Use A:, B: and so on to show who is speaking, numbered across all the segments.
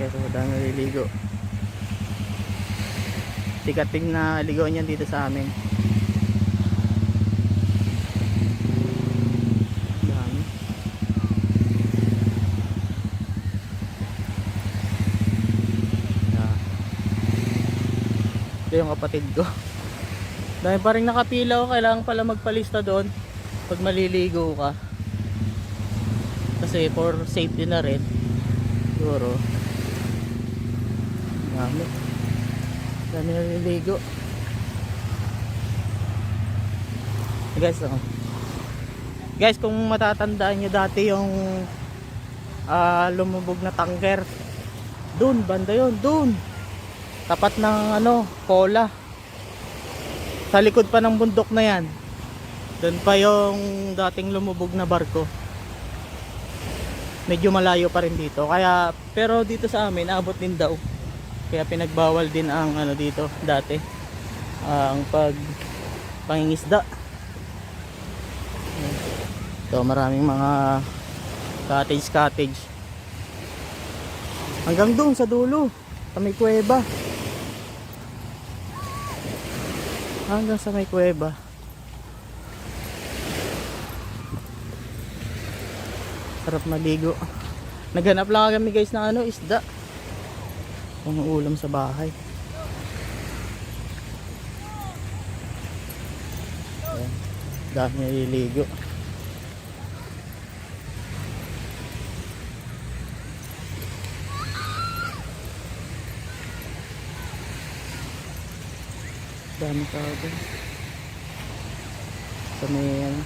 A: Kaya madami naliligo. Tikating na ligoan yan dito sa amin. Dami. Ito yung kapatid ko. Dahil pa rin nakapila ko, kailangan pala magpalista doon pag maliligo ka. Kasi for safety na rin. Siguro. Dami. Dami naliligo. Guys, oh. Guys, kung matatandaan nyo dati yung ah, lumubog na tangker. Doon, banda yun, doon. Tapat ng ano, cola. Sa likod pa ng bundok na yan. Doon pa yung dating lumubog na barko. Medyo malayo pa rin dito. Kaya, pero dito sa amin, abot din daw. Kaya pinagbawal din ang ano dito dati. Ang pag pangingisda. Ito, maraming mga cottage cottage. Hanggang doon sa dulo. Sa may kuweba. Hanggang sa may kuweba. Sarap maligo. Naghanap lang kami guys ng ano, isda. Pang ulam sa bahay. Ayan. Dami naliligo. Dami tao dun. Sa may ano.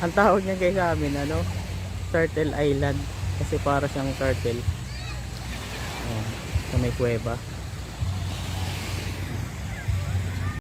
A: Ang tawag niya guys sa amin ano, Turtle Island kasi para siyang turtle. Ayan, sa may kuweba.